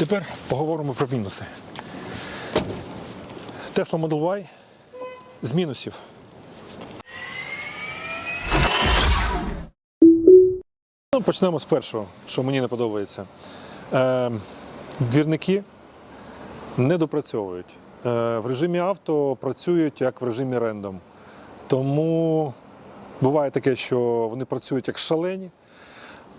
Тепер поговоримо про мінуси. Tesla Model Y з мінусів. Ну, почнемо з першого, що мені не подобається. Е, двірники не допрацьовують. Е, в режимі авто працюють як в режимі рендом. Тому буває таке, що вони працюють як шалені,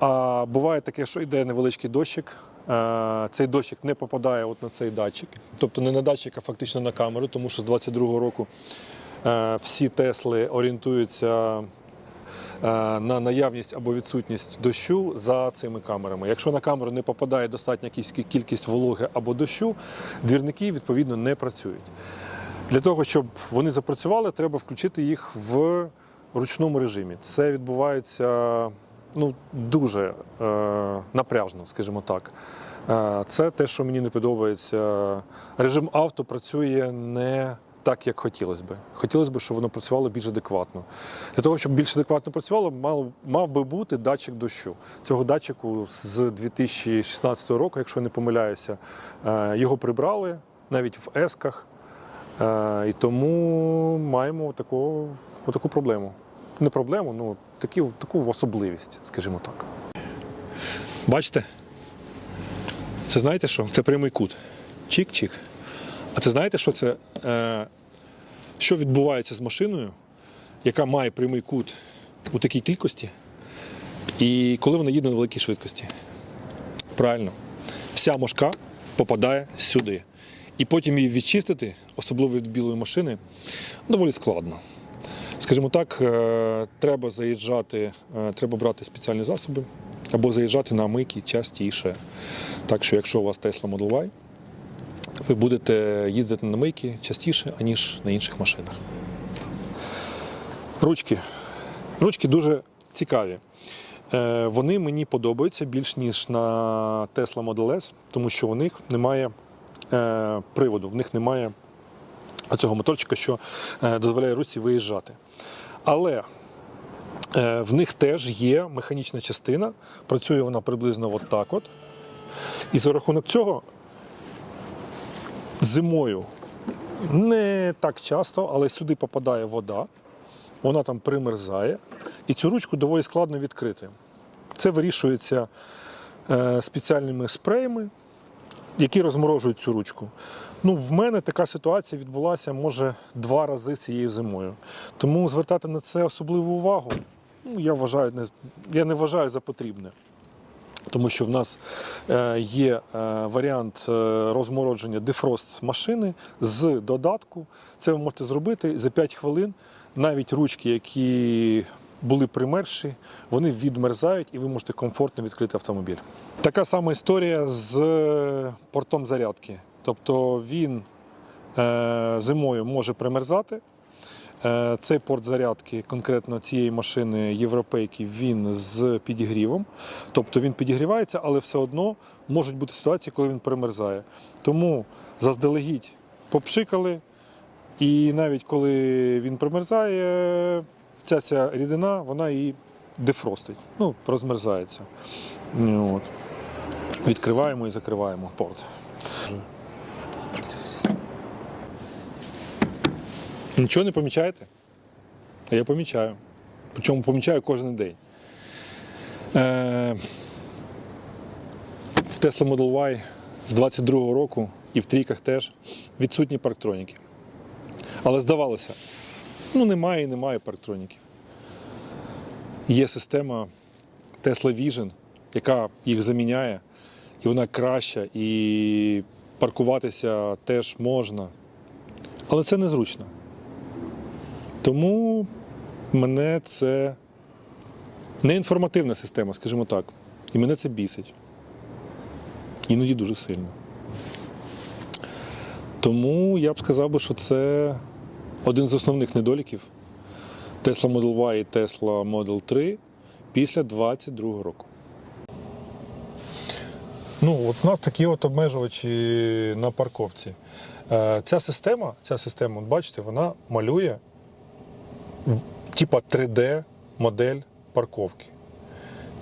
а буває таке, що йде невеличкий дощик. е, Цей дощик не попадає от на цей датчик, тобто не на датчик, а фактично на камеру, тому що з 22-го року е, всі Тесли орієнтуються е, на наявність або відсутність дощу за цими камерами. Якщо на камеру не попадає достатня кількість- кількість вологи або дощу, двірники відповідно не працюють. Для того, щоб вони запрацювали, треба включити їх в ручному режимі. Це відбувається ну, дуже е, напряжно, скажімо так. Е, це те, що мені не подобається. Режим авто працює не так, як хотілося би. Хотілося б, щоб воно працювало більш адекватно. Для того, щоб більш адекватно працювало, мав, мав би бути датчик дощу. Цього датчику з 2016 року, якщо я не помиляюся, е, його прибрали навіть в есках. Е, І тому маємо таку, таку проблему. Не проблему, ну такі, таку особливість, скажімо так. Бачите? Це знаєте що? Це прямий кут. Чик-чик. А це знаєте, що це? Е, що відбувається з машиною, яка має прямий кут у такій кількості, і коли вона їде на великій швидкості? Правильно, вся мошка попадає сюди. І потім її відчистити, особливо від білої машини, доволі складно. Скажімо так, е, треба заїжджати, е, треба брати спеціальні засоби або заїжджати на мийки частіше. Так що, якщо у вас Tesla Model Y, ви будете їздити на мийки частіше, аніж на інших машинах. Ручки. Ручки дуже цікаві. Е, Вони мені подобаються більш ніж на Tesla Model S, тому що у них немає приводу, в них немає цього моторчика, що е, дозволяє руці виїжджати. Але е, в них теж є механічна частина, працює вона приблизно от так от. І за рахунок цього зимою не так часто, але сюди попадає вода, вона там примерзає, і цю ручку доволі складно відкрити. Це вирішується е, спеціальними спреями, які розморожують цю ручку. Ну, в мене така ситуація відбулася, може, два рази цією зимою. Тому звертати на це особливу увагу, ну, я вважаю, не, я не вважаю за потрібне. Тому що в нас е, є е, варіант е, розмородження дефрост машини з додатку. Це ви можете зробити за 5 хвилин. Навіть ручки, які були примерші, вони відмерзають і ви можете комфортно відкрити автомобіль. Така сама історія з е, портом зарядки. Тобто він е, зимою може примерзати. Е, Цей порт зарядки конкретно цієї машини європейки він з підігрівом. Тобто він підігрівається, але все одно можуть бути ситуації, коли він примерзає. Тому заздалегідь попшикали, і навіть коли він примерзає, ця ця рідина вона і дефростить, ну, розмерзається. От. Відкриваємо і закриваємо порт. Нічого не помічаєте? А я помічаю. Причому помічаю кожен день. Е, в Tesla Model Y з 22-го року і в трійках теж відсутні парктроніки. Але здавалося, ну немає і немає парктроніків. Є система Tesla Vision, яка їх заміняє, і вона краща, і паркуватися теж можна. Але це незручно. Тому мене це не інформативна система, скажімо так. І мене це бісить. Іноді дуже сильно. Тому я б сказав би, що це один з основних недоліків Tesla Model Y і Tesla Model 3 після 2022 року. Ну, от у нас такі от обмежувачі на парковці. Е, Ця система, ця система, от бачите, вона малює типа 3D модель парковки.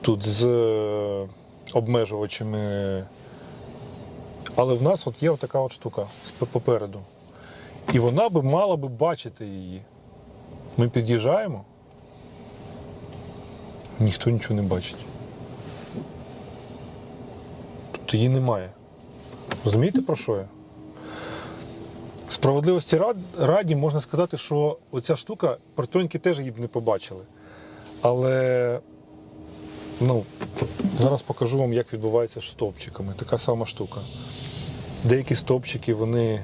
Тут з е, обмежувачами Але в нас от є така от штука попереду. І вона би мала би бачити її. Ми під'їжджаємо, ніхто нічого не бачить. Тобто її немає. Розумієте, про що я? Справедливості раді можна сказати, що оця штука, протоньки теж її б не побачили. Але ну, зараз покажу вам, як відбувається з стовпчиками. Така сама штука. Деякі стовпчики вони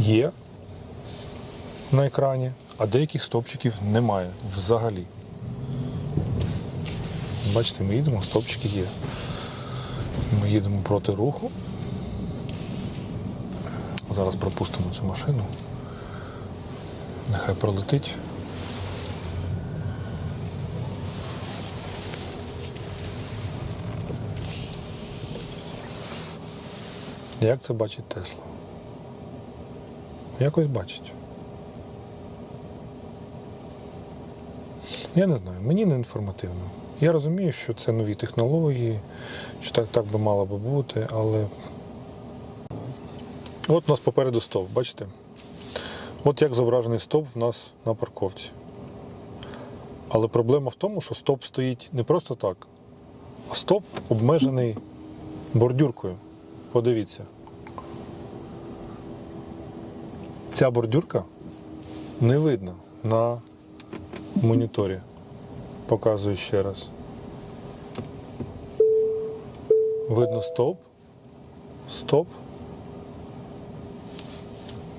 є на екрані, а деяких стовпчиків немає взагалі. Бачите, ми їдемо, стовпчики є. Ми їдемо проти руху. Зараз пропустимо цю машину. Нехай пролетить. Як це бачить Тесла? Якось бачить. Я не знаю, мені не інформативно. Я розумію, що це нові технології, що так, так би мало би бути, але От у нас попереду стовп, бачите? От як зображений стовп в нас на парковці. Але проблема в тому, що стовп стоїть не просто так, а стовп обмежений бордюркою. Подивіться. Ця бордюрка не видно на моніторі. Показую ще раз. Видно стовп. Стоп.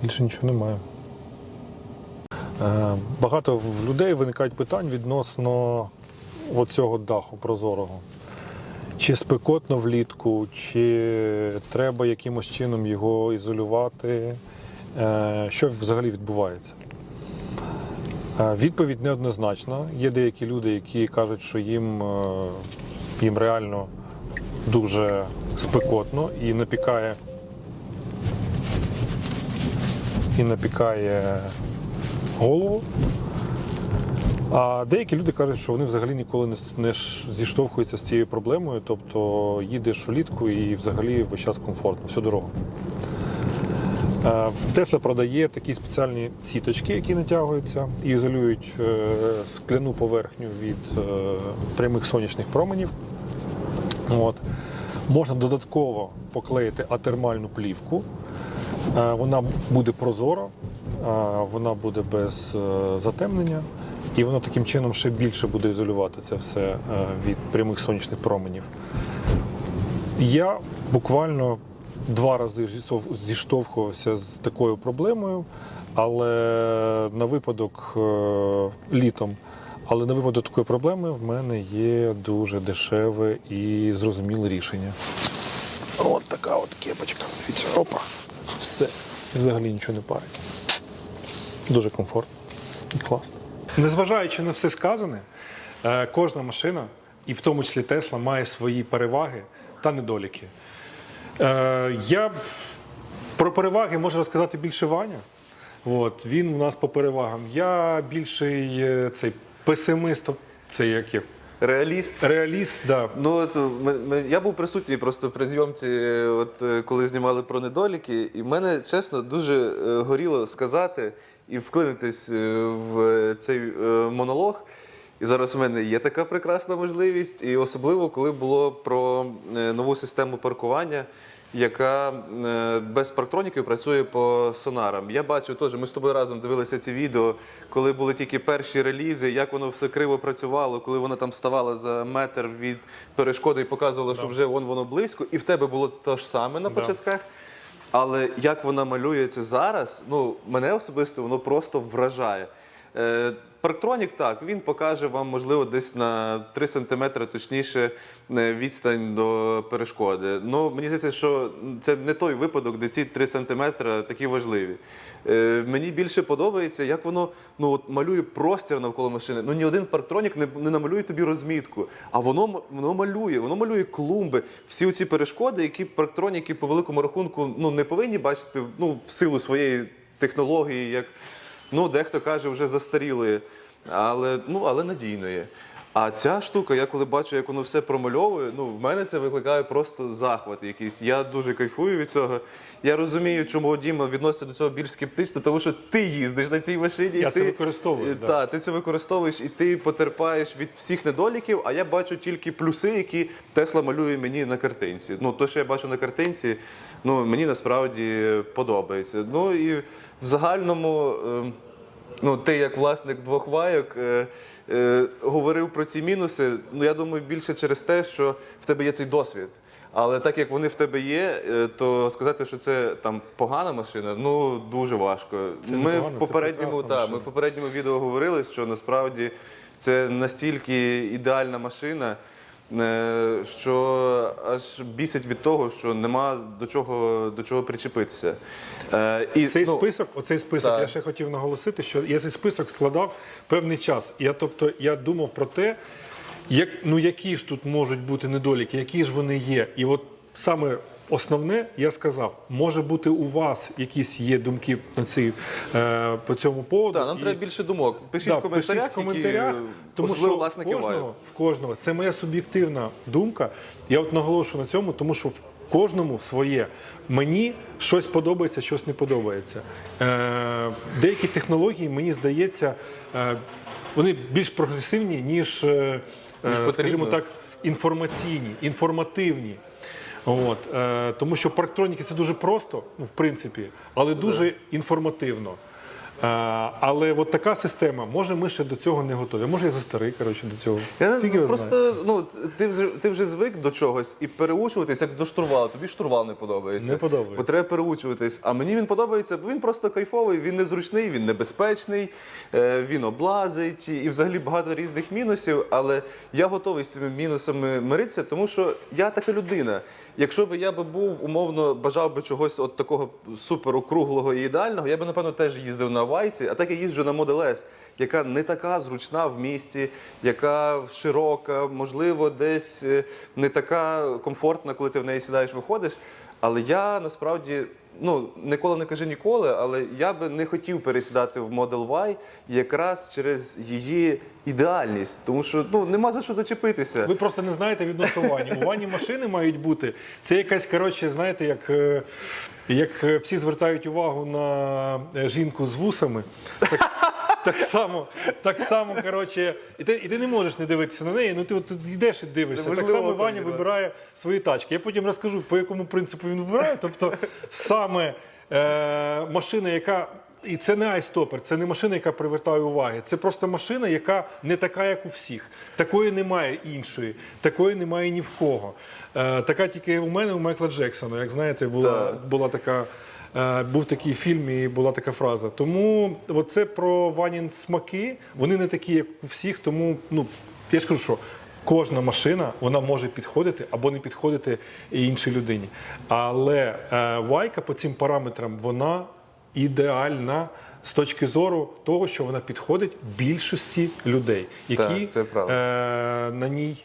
Більше нічого немає. Е, Багато в людей виникають питань відносно цього даху прозорого. Чи спекотно влітку, чи треба якимось чином його ізолювати. Е, Що взагалі відбувається? Е, Відповідь неоднозначна. Є деякі люди, які кажуть, що їм, е, їм реально дуже спекотно і напікає і напікає голову. А деякі люди кажуть, що вони взагалі ніколи не, не зіштовхуються з цією проблемою, тобто їдеш влітку і взагалі весь час комфортно, всю дорогу. Е, Тесла продає такі спеціальні сіточки, які натягуються і ізолюють е, скляну поверхню від е, прямих сонячних променів. От. Можна додатково поклеїти атермальну плівку. Вона буде прозора, вона буде без затемнення, і вона таким чином ще більше буде ізолювати це все від прямих сонячних променів. Я буквально два рази зіштовхувався з такою проблемою, але на випадок е, літом. Але на випадок такої проблеми в мене є дуже дешеве і зрозуміле рішення. От така от кепочка. Дивіться, опа. Все. Взагалі нічого не парить. Дуже комфортно і класно. Незважаючи на все сказане, е, кожна машина, і в тому числі Тесла, має свої переваги та недоліки. Е, Я про переваги можу розказати більше Ваня. От, він у нас по перевагам. Я більший е, цей песимист, це як є. Реаліст. Реаліст, да. Ну от ми- ми- я був присутній просто при зйомці, е, от е, коли знімали про недоліки, і в мене чесно дуже е, горіло сказати і вклинитись е, в цей е, монолог. І зараз у мене є така прекрасна можливість, і особливо коли було про е, нову систему паркування, яка е, без парктроніків працює по сонарам. Я бачу теж, ми з тобою разом дивилися ці відео, коли були тільки перші релізи, як воно все криво працювало, коли вона там ставала за метр від перешкоди і показувала, що вже вон воно близько, і в тебе було те ж саме на Да. початках. Але як вона малюється зараз, ну мене особисто воно просто вражає. Е, Парктронік так, він покаже вам, можливо, десь на 3 см точніше е, відстань до перешкоди. Ну, мені здається, що це не той випадок, де ці 3 см такі важливі. Е, Мені більше подобається, як воно ну, от, малює простір навколо машини. Ну ні один парктронік не, не намалює тобі розмітку, а воно, воно малює, воно малює клумби. Всі ці перешкоди, які парктроніки по великому рахунку ну, не повинні бачити ну, в силу своєї технології, як ну, дехто каже, вже застарілої, але, ну, але надійної. А ця штука, я коли бачу, як воно все промальовує, ну в мене це викликає просто захват якийсь. Я дуже кайфую від цього. Я розумію, чому Діма відноситься до цього більш скептично, тому що ти їздиш на цій машині. Я і це ти, використовую, е, да. Ти це використовуєш і ти потерпаєш від всіх недоліків, а я бачу тільки плюси, які Тесла малює мені на картинці. Ну, то, що я бачу на картинці, ну мені насправді подобається. Ну і в загальному. ем, Ну, ти як власник двох вайок е, говорив про ці мінуси. Ну я думаю, більше через те, що в тебе є цей досвід. Але так як вони в тебе є, е, то сказати, що це там погана машина, ну дуже важко. Це не ми погано, в це попередньому прекрасна та, машина. ми в попередньому відео говорили, що насправді це настільки ідеальна машина. Е, Що аж бісить від того, що нема до чого до чого причепитися. Е, і, Цей ну, список, оцей список, так. я ще хотів наголосити, що я цей список складав певний час. Я, тобто, я думав про те, як, ну, які ж тут можуть бути недоліки, які ж вони є. І от саме основне я сказав, може бути у вас якісь є думки на ці, е, по цьому поводу. Так, нам І- треба більше думок. Пишіть Да, в коментарях, пишіть в коментарях, які, тому що власники в кожного, в кожного це моя суб'єктивна думка. Я от наголошую на цьому, тому що в кожному своє. Мені щось подобається, щось не подобається. Е, деякі технології, мені здається, е, вони більш прогресивні, ніж, е, Ніж е, скажімо так, інформаційні, інформативні. От, е, тому що парктроніки це дуже просто, ну, в принципі, але дуже інформативно. Е, але от така система, може, ми ще до цього не готові. Може, я за старий, коротше, до цього. Я Фіг його просто ну ти вже ти вже звик до чогось і переучуватись як до штурвала. Тобі штурвал не подобається. Не подобається. Бо треба переучуватись. А мені він подобається, бо він просто кайфовий, він незручний, він небезпечний, е, він облазить і взагалі багато різних мінусів. Але я готовий з цими мінусами миритися, тому що я така людина. Якщо б я би був умовно бажав би чогось от такого супер округлого і ідеального, я би напевно теж їздив на Вайці, а так я їжджу на Model S, яка не така зручна в місті, яка широка, можливо, десь е, не така комфортна, коли ти в неї сідаєш, виходиш. Але я насправді. Ну, ніколи не кажи ніколи, але я би не хотів пересідати в Model Y якраз через її ідеальність, тому що ну нема за що зачепитися. Ви просто не знаєте відносно вані. У вані машини мають бути. Це якась, коротше, знаєте, як, е, як е, всі звертають увагу на е, жінку з вусами. Так, так само, так само, коротше, і ти, і ти не можеш не дивитися на неї. Ну ти от тут йдеш і дивишся. Так само Ваня вибирає свої тачки. Я потім розкажу, по якому принципу він вибирає. Тобто саме е, машина, яка. І це не айстопер, це не машина, яка привертає уваги. Це просто машина, яка не така, як у всіх. Такої немає іншої, такої немає ні в кого. Е, така тільки у мене, у Майкла Джексона. Як знаєте, була, була така. Е, Був такий фільм і була така фраза. Тому це про Ванін смаки. Вони не такі, як у всіх. Тому ну я ж кажу, що кожна машина вона може підходити або не підходити іншій людині. Але е, вайка по цим параметрам вона ідеальна з точки зору того, що вона підходить більшості людей, які Так, це е, на ній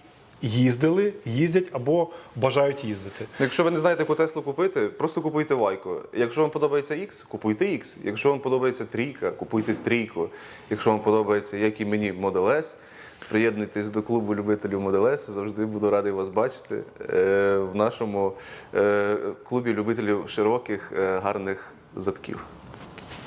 їздили, їздять або бажають їздити. Якщо ви не знаєте, яку Теслу купити, просто купуйте Вайку. Якщо вам подобається X, купуйте X. Якщо вам подобається трійка, купуйте трійку. Якщо вам подобається, як і мені, Model S, приєднуйтесь до клубу любителів S. Завжди буду радий вас бачити е, в нашому е, клубі любителів широких, е, гарних задків.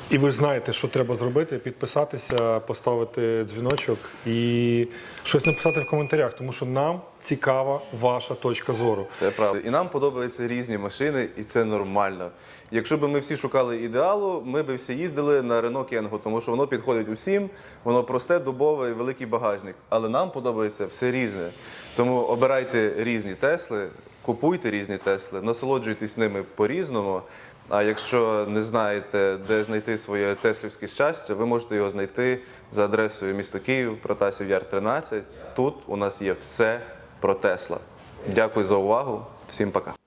І ви ж знаєте, що треба зробити: підписатися, поставити дзвіночок і щось написати в коментарях, тому що нам цікава ваша точка зору. Це правда. І нам подобаються різні машини, і це нормально. Якщо б ми всі шукали ідеалу, ми б всі їздили на Renault Кенго, тому що воно підходить усім, воно просте, дубове і великий багажник. Але нам подобається все різне. Тому обирайте різні Тесли, купуйте різні Тесли, насолоджуйтесь ними по-різному. А якщо не знаєте, де знайти своє теслівське щастя, ви можете його знайти за адресою місто Київ, Протасів Яр 13. Тут у нас є все про Тесла. Дякую за увагу. Всім пока.